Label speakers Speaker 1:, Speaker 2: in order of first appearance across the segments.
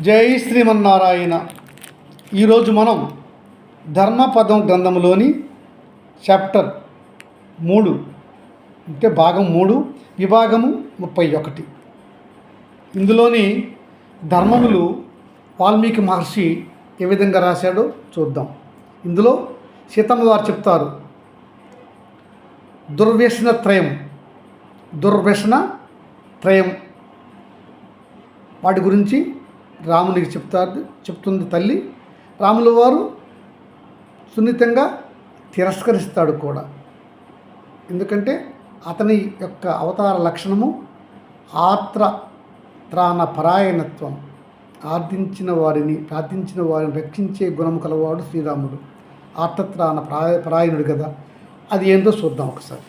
Speaker 1: జై శ్రీమన్నారాయణ. ఈరోజు మనం ధర్మపదం గ్రంథంలోని చాప్టర్ మూడు అంటే భాగం మూడు విభాగము ముప్పై ఒకటి. ఇందులోని ధర్మములు వాల్మీకి మహర్షి ఏ విధంగా రాశాడో చూద్దాం. ఇందులో సీతమ్మ వారు చెప్తారు దుర్వ్యసన త్రయం దుర్వ్యసన త్రయం. వాటి గురించి రామునికి చెప్తారు చెప్తుంది తల్లి. రాముల వారు సున్నితంగా తిరస్కరిస్తాడు కూడా. ఎందుకంటే అతని యొక్క అవతార లక్షణము ఆత్ర త్రాణ పరాయణత్వం ఆర్థించిన వారిని ప్రార్థించిన వారిని రక్షించే గుణము కలవాడు శ్రీరాముడు. ఆర్తత్రాణ పరాయ పరాయణుడు కదా. అది ఏందో చూద్దాం ఒకసారి.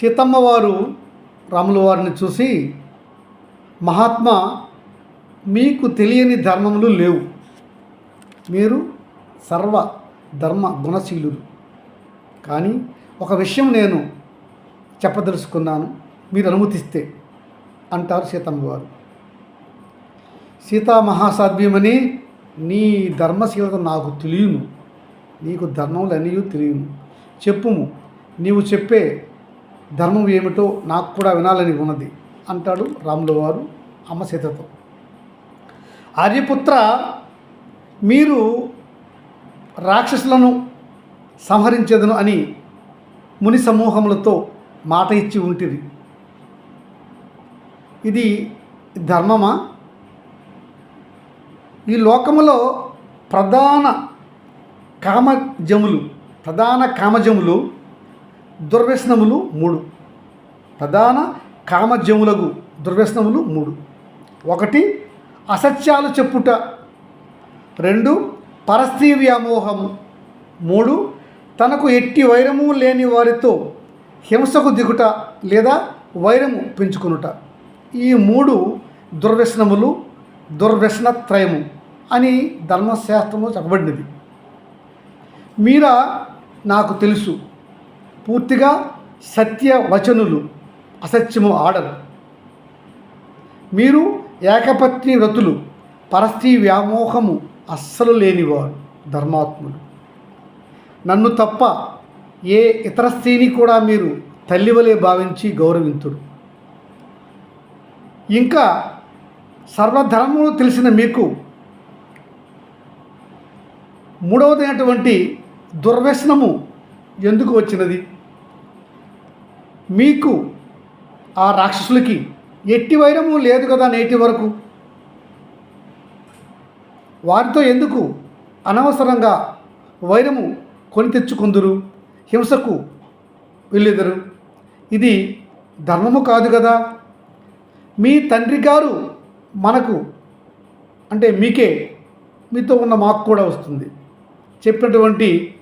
Speaker 1: సీతమ్మ వారు రాముల వారిని చూసి మహాత్మా మీకు తెలియని ధర్మములు లేవు. మీరు సర్వ ధర్మ గుణశీలు కానీ ఒక విషయం నేను చెప్పదలుచుకున్నాను మీరు అనుమతిస్తే అంటారు సీతమ్మ వారు సీతా నీ ధర్మశీలత నాకు తెలియను. నీకు ధర్మములన్నీ తెలియను. చెప్పుము నీవు చెప్పే ధర్మం ఏమిటో నాకు కూడా వినాలని ఉన్నది అంటాడు రాములవారు అమ్మ సీతతో. ఆర్యపుత్ర మీరు రాక్షసులను సంహరించదును అని ముని సమూహములతో మాట ఇచ్చి ఉంటుంది ఇది ధర్మమా? ఈ లోకములో ప్రధాన కామజములు ప్రధాన కామజములు దుర్వ్యసనములు మూడు. ప్రధాన కామజములకు దుర్వ్యసనములు మూడు. ఒకటి అసత్యాలు చెప్పుట. రెండు పరస్త్రీ వ్యామోహము మూడు తనకు ఎట్టి వైరము లేని వారితో హింసకు దిగుట లేదా వైరము పెంచుకునుట. ఈ మూడు దుర్వ్యసనములు దుర్వ్యసనత్రయము అని ధర్మశాస్త్రంలో చెప్పబడినది. మీరా నాకు తెలుసు పూర్తిగా సత్యవచనులు అసత్యము ఆడరు. మీరు ఏకపత్ని వ్రతులు పరస్త్రీ వ్యామోహము అస్సలు లేనివారు ధర్మాత్ములు నన్ను తప్ప ఏ ఇతర స్త్రీని కూడా మీరు తల్లివలే భావించి గౌరవింతుడు ఇంకా సర్వధర్మములు తెలిసిన మీకు మూడవదైనటువంటి దుర్వ్యసనము ఎందుకు వచ్చినది? మీకు ఆ రాక్షసులకి ఎట్టి వైరము లేదు కదా నేటి వరకు. వారితో ఎందుకు అనవసరంగా వైరము కొని తెచ్చుకుందురు? హింసకు వెళ్ళెదరు. ఇది ధర్మము కాదు కదా. మీ తండ్రి గారు మనకు అంటే మీకే మీతో ఉన్న మాకు కూడా వస్తుంది. చెప్పినటువంటి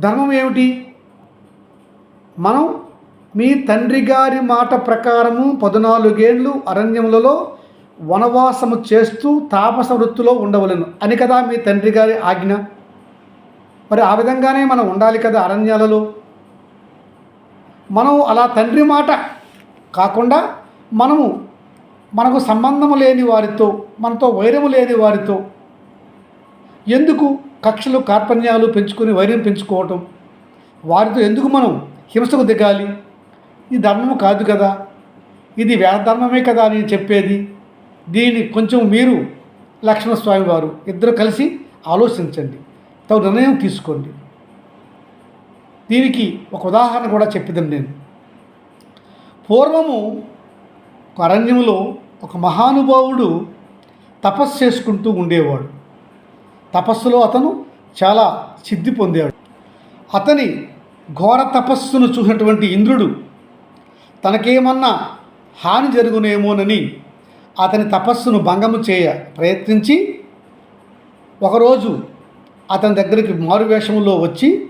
Speaker 1: ధర్మం ఏమిటి? మనం మీ తండ్రి గారి మాట ప్రకారము పద్నాలుగేండ్లు అరణ్యములలో వనవాసము చేస్తూ తాపస వృత్తిలో ఉండవలను. అని కదా మీ తండ్రి గారి ఆజ్ఞ? మరి ఆ విధంగానే మనం ఉండాలి కదా అరణ్యాలలో? మనం అలా తండ్రి మాట కాకుండా మనము మనకు సంబంధము లేని వారితో మనతో వైరము లేని వారితో ఎందుకు కక్షలు కార్పణ్యాలు పెంచుకొని వైరం పెంచుకోవటం? వారితో ఎందుకు మనం హింసకు దిగాలి? ఇది ధర్మము కాదు కదా. ఇది వేదధర్మమే కదా అని చెప్పేది. దీన్ని కొంచెం మీరు లక్ష్మణస్వామి వారు ఇద్దరు కలిసి ఆలోచించండి. తగు నిర్ణయం తీసుకోండి. దీనికి ఒక ఉదాహరణ కూడా చెప్పిదాం నేను. పూర్వము ఒక అరణ్యంలో ఒక మహానుభావుడు తపస్సు చేసుకుంటూ ఉండేవాడు. తపస్సులో అతను చాలా సిద్ధి పొందాడు. అతని ఘోర తపస్సును చూసినటువంటి ఇంద్రుడు తనకేమన్నా హాని జరుగునేమోనని అతని తపస్సును భంగము చేయ ప్రయత్నించి ఒకరోజు అతని దగ్గరికి మారువేషంలో వచ్చి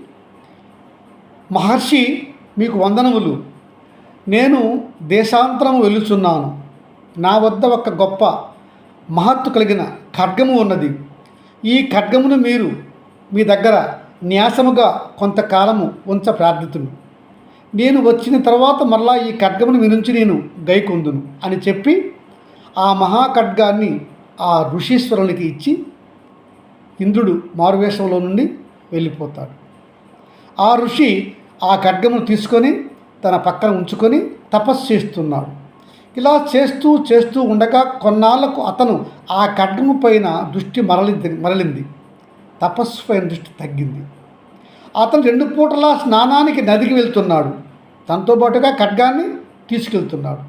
Speaker 1: మహర్షి మీకు వందనములు. నేను దేశాంతరం వెలుచున్నాను నా వద్ద ఒక గొప్ప మహత్తు కలిగిన ఖడ్గము ఉన్నది. ఈ ఖడ్గమును మీరు మీ దగ్గర న్యాసముగా కొంతకాలము ఉంచ ప్రార్థితును. నేను వచ్చిన తర్వాత మరలా ఈ ఖడ్గమును వినుంచి నేను గైకొందును అని చెప్పి ఆ మహాఖడ్గాన్ని ఆ ఋషీశ్వరునికి ఇచ్చి ఇంద్రుడు మారువేషంలో నుండి వెళ్ళిపోతాడు. ఆ ఋషి ఆ ఖడ్గమును తీసుకొని తన పక్కన ఉంచుకొని తపస్సు చేస్తున్నాడు. ఇలా చేస్తూ చేస్తూ ఉండగా కొన్నాళ్ళకు అతను ఆ ఖడ్గము పైన దృష్టి మరలింది మరలింది. తపస్సు పైన దృష్టి తగ్గింది. అతను రెండు పూటలా స్నానానికి నదికి వెళ్తున్నాడు. తనతో పాటుగా ఖడ్గాన్ని తీసుకెళ్తున్నాడు.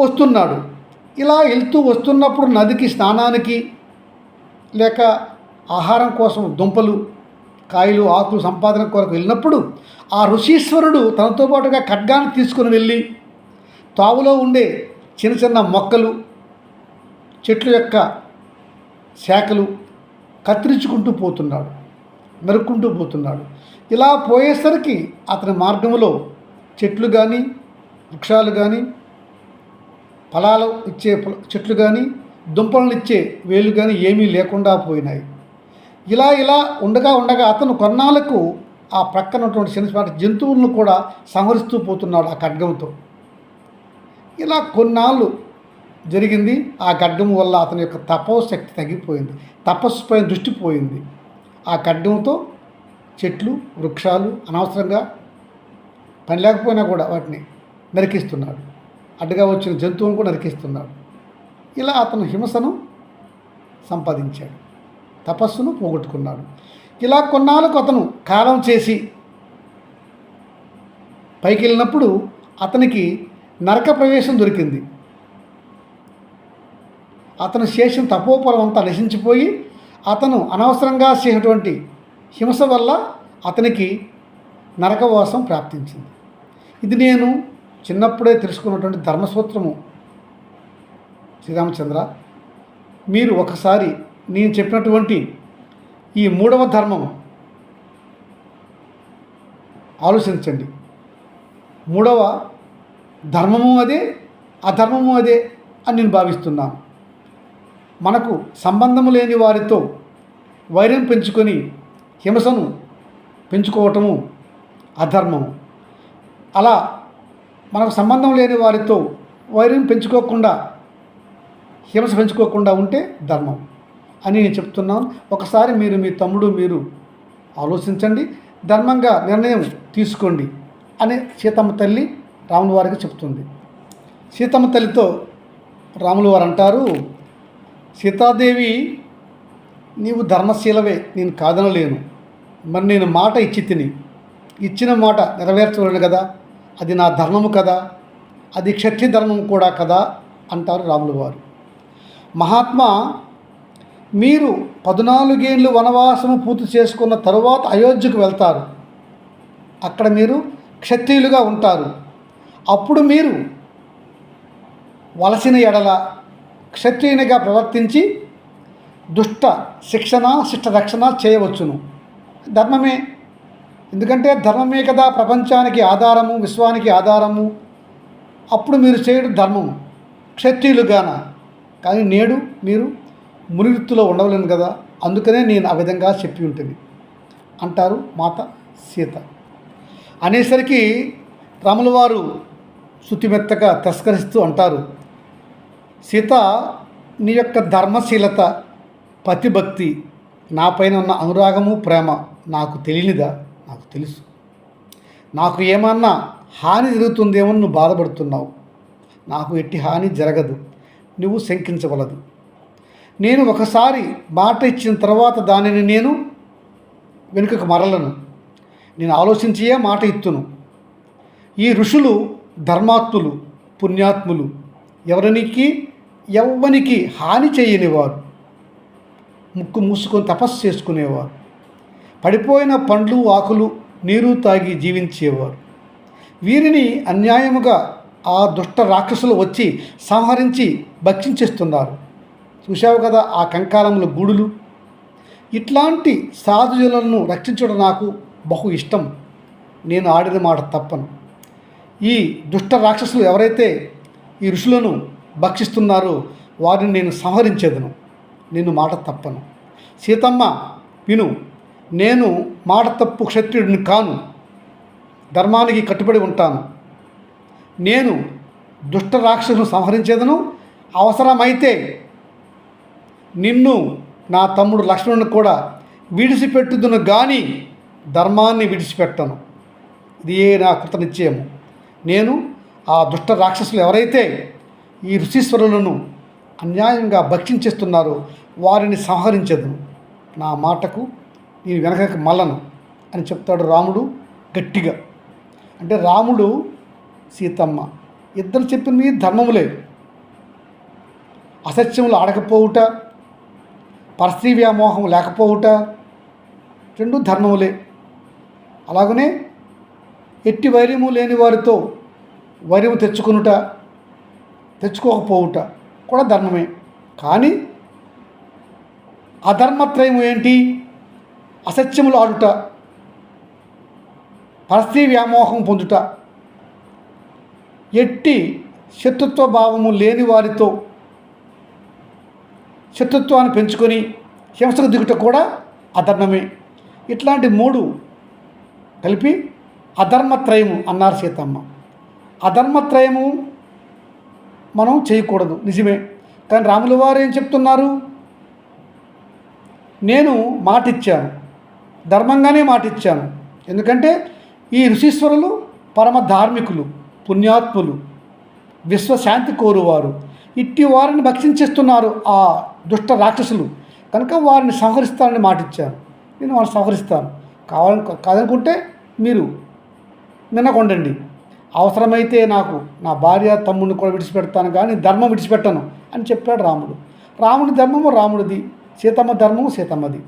Speaker 1: వస్తున్నాడు. ఇలా వెళ్తూ వస్తున్నప్పుడు నదికి స్నానానికి లేక ఆహారం కోసం దుంపలు కాయలు ఆకులు సంపాదన కొరకు వెళ్ళినప్పుడు ఆ ఋషీశ్వరుడు తనతో పాటుగా ఖడ్గాన్ని తీసుకుని వెళ్ళి తావులో ఉండే చిన్న చిన్న మొక్కలు చెట్ల యొక్క శాఖలు కత్తిరించుకుంటూ పోతున్నాడు. నరుక్కుంటూ పోతున్నాడు. ఇలా పోయేసరికి అతని మార్గంలో చెట్లు కానీ వృక్షాలు కానీ ఫలాలు ఇచ్చే చెట్లు కానీ దుంపలను ఇచ్చే వేలు కానీ ఏమీ లేకుండా పోయినాయి. ఇలా ఇలా ఉండగా ఉండగా అతను కొన్నాళ్ళకు ఆ ప్రక్కన ఉన్నటువంటి చిన్నపాటి జంతువులను కూడా సంహరిస్తూ పోతున్నాడు ఆ ఖడ్గంతో ఇలా కొన్నాళ్ళు జరిగింది. ఆ ఖడ్గం వల్ల అతని యొక్క తపోశక్తి తగ్గిపోయింది. తపస్సు పైన దృష్టి పోయింది. ఆ ఖడ్గంతో చెట్లు వృక్షాలు అనవసరంగా పని లేకపోయినా కూడా వాటిని నరికిస్తున్నాడు. అడ్డుగా వచ్చిన జంతువును కూడా నరికిస్తున్నాడు. ఇలా అతను హింసను సంపాదించాడు. తపస్సును పోగొట్టుకున్నాడు. ఇలా కొన్నాళ్ళకు అతను కాలం చేసి పైకి వెళ్ళినప్పుడు అతనికి నరక ప్రవేశం దొరికింది. అతను శేషం తపోపలం అంతా నశించిపోయి అతను అనవసరంగా చేసినటువంటి హింస వల్ల అతనికి నరకవాసం ప్రాప్తించింది. ఇది నేను చిన్నప్పుడే తెలుసుకున్నటువంటి ధర్మసూత్రము. శ్రీరామచంద్ర మీరు ఒకసారి నేను చెప్పినటువంటి ఈ మూడవ ధర్మం ఆలోచించండి. మూడవ ధర్మము అదే అధర్మము అదే అని నేను భావిస్తున్నాను. మనకు సంబంధము లేని వారితో వైరం పెంచుకొని హింసను పెంచుకోవటము అధర్మము. అలా మనకు సంబంధం లేని వారితో వైరం పెంచుకోకుండా హింస పెంచుకోకుండా ఉంటే ధర్మం అని నేను చెప్తున్నాను. ఒకసారి మీరు మీ తమ్ముడు మీరు ఆలోచించండి ధర్మంగా నిర్ణయం తీసుకోండి అని సీతమ్మ తల్లి రాముల వారికి చెప్తుంది. సీతమ్మ తల్లితో రాములు వారు అంటారు సీతాదేవి నీవు ధర్మశీలవే నేను కాదనలేను. మరి నేను మాట ఇచ్చి తిని. ఇచ్చిన మాట నెరవేర్చలేను కదా? అది నా ధర్మము కదా? అది క్షత్రియ ధర్మం కూడా కదా? అంటారు రాములు వారు. మహాత్మా మీరు పద్నాలుగేళ్ళు వనవాసము పూర్తి చేసుకున్న తరువాత అయోధ్యకు వెళ్తారు. అక్కడ మీరు క్షత్రియులుగా ఉంటారు. అప్పుడు మీరు వలసిన ఎడల క్షత్రియునిగా ప్రవర్తించి దుష్ట శిక్షణ శిష్ట రక్షణ చేయవచ్చును. ధర్మమే. ఎందుకంటే ధర్మమే కదా ప్రపంచానికి ఆధారము విశ్వానికి ఆధారము. అప్పుడు మీరు చేయడం ధర్మము. క్షత్రియులుగాన. కానీ నేడు మీరు మునివృత్తిలో ఉండవలేను కదా. అందుకనే నేను ఆ విధంగా చెప్పి ఉంటుంది. అంటారు మాత సీత. అనేసరికి రాముల వారు శుతిమెత్తగా తిరస్కరిస్తూ అంటారు. సీత నీ యొక్క ధర్మశీలత పతిభక్తి నాపైన ఉన్న అనురాగము ప్రేమ నాకు తెలియనిదా? నాకు తెలుసు. నాకు ఏమన్నా హాని జరుగుతుందేమో నువ్వు బాధపడుతున్నావు. నాకు ఎట్టి హాని జరగదు. నువ్వు శంకించవలదు. నేను ఒకసారి మాట ఇచ్చిన తర్వాత దానిని నేను వెనుకకు మరలను. నేను ఆలోచించియే మాట ఇత్తును. ఈ ఋషులు ధర్మాత్ములు పుణ్యాత్ములు ఎవరికి ఎవ్వనికి హాని చేయనివారు. ముక్కు మూసుకొని తపస్సు చేసుకునేవారు. పడిపోయిన పండ్లు ఆకులు నీరు తాగి జీవించేవారు. వీరిని అన్యాయముగా ఆ దుష్ట రాక్షసులు వచ్చి సంహరించి భక్షించేస్తున్నారు. చూశావు కదా ఆ కంకాలముల గూడులు? ఇట్లాంటి సాధుజులను రక్షించడం నాకు బహు ఇష్టం. నేను ఆడిన మాట తప్పను. ఈ దుష్ట రాక్షసులు ఎవరైతే ఈ ఋషులను భక్షిస్తున్నారు. వారిని నేను సంహరించేదను. నేను మాట తప్పను. సీతమ్మ విను నేను మాట తప్పు క్షత్రియుడిని కాను. ధర్మానికి కట్టుబడి ఉంటాను. నేను దుష్ట రాక్షసును సంహరించేదను. అవసరమైతే నిన్ను నా తమ్ముడు లక్ష్మణుని కూడా విడిచిపెట్టుదును కానీ ధర్మాన్ని విడిచిపెట్టను. ఇది ఏ నా కృత నిశ్చయము నేను ఆ దుష్ట రాక్షసులు ఎవరైతే ఈ ఋషీశ్వరులను అన్యాయంగా భక్షించేస్తున్నారో వారిని సంహరించదు. నా మాటకు నేను వెనకకి మల్లను అని చెప్తాడు రాముడు గట్టిగా. అంటే రాముడు సీతమ్మ ఇద్దరు చెప్పినవి ధర్మములే. అసత్యములు ఆడకపోవుట పరస్త్రీ వ్యామోహం లేకపోవుట రెండు ధర్మములే. అలాగనే ఎట్టి వైర్యము లేని వారితో వైర్యము తెచ్చుకునుట తెచ్చుకోకపోవుట కూడా ధర్మమే. కానీ అధర్మత్రయం ఏంటి? అసత్యములు ఆడుట పరస్త్రీ వ్యామోహం పొందుట. ఎట్టి శత్రుత్వ భావము లేని వారితో శత్రుత్వాన్ని పెంచుకొని హింసకు దిగుట కూడా అధర్మమే. ఇట్లాంటి మూడు కలిపి అధర్మత్రయము అన్నారు సీతమ్మ. అధర్మత్రయము మనం చేయకూడదు. నిజమే. కానీ రాముల వారు ఏం చెప్తున్నారు? నేను మాటిచ్చాను. ధర్మంగానే మాటిచ్చాను. ఎందుకంటే ఈ ఋషీశ్వరులు పరమ ధార్మికులు పుణ్యాత్ములు విశ్వశాంతి కోరువారు. ఇట్టి వారిని భక్షించేస్తున్నారు ఆ దుష్ట రాక్షసులు. కనుక వారిని సంహరిస్తానని మాటిచ్చాను. నేను వారిని సంహరిస్తాను. కావాలని కాదనుకుంటే మీరు నిన్నకొండండి. అవసరమైతే నాకు నా భార్య తమ్ముడిని కూడా విడిచిపెడతాను కానీ ధర్మం విడిచిపెట్టను అని చెప్పాడు రాముడు. రాముడి ధర్మము రాముడిది సీతమ్మ ధర్మము సీతమ్మది.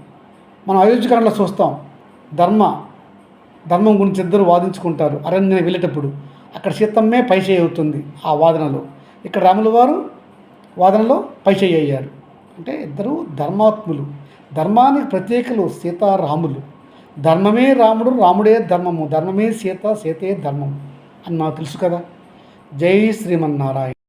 Speaker 1: మనం అయోధ్యకరణలో చూస్తాం ధర్మ ధర్మం గురించి ఇద్దరు వాదించుకుంటారు అరణ్యం వెళ్ళేటప్పుడు. అక్కడ సీతమ్మే పైచేయి అవుతుంది ఆ వాదనలో. ఇక్కడ రాముల వారు వాదనలో పైచేయి అయ్యారు. అంటే ఇద్దరు ధర్మాత్ములు. ధర్మానికి ప్రత్యేకలు సీతారాములు. ధర్మమే రాముడు రాముడే ధర్మము. ధర్మమే సీత సీతే ధర్మము. అని నాకు తెలుసు కదా. జై శ్రీమన్నారాయణ.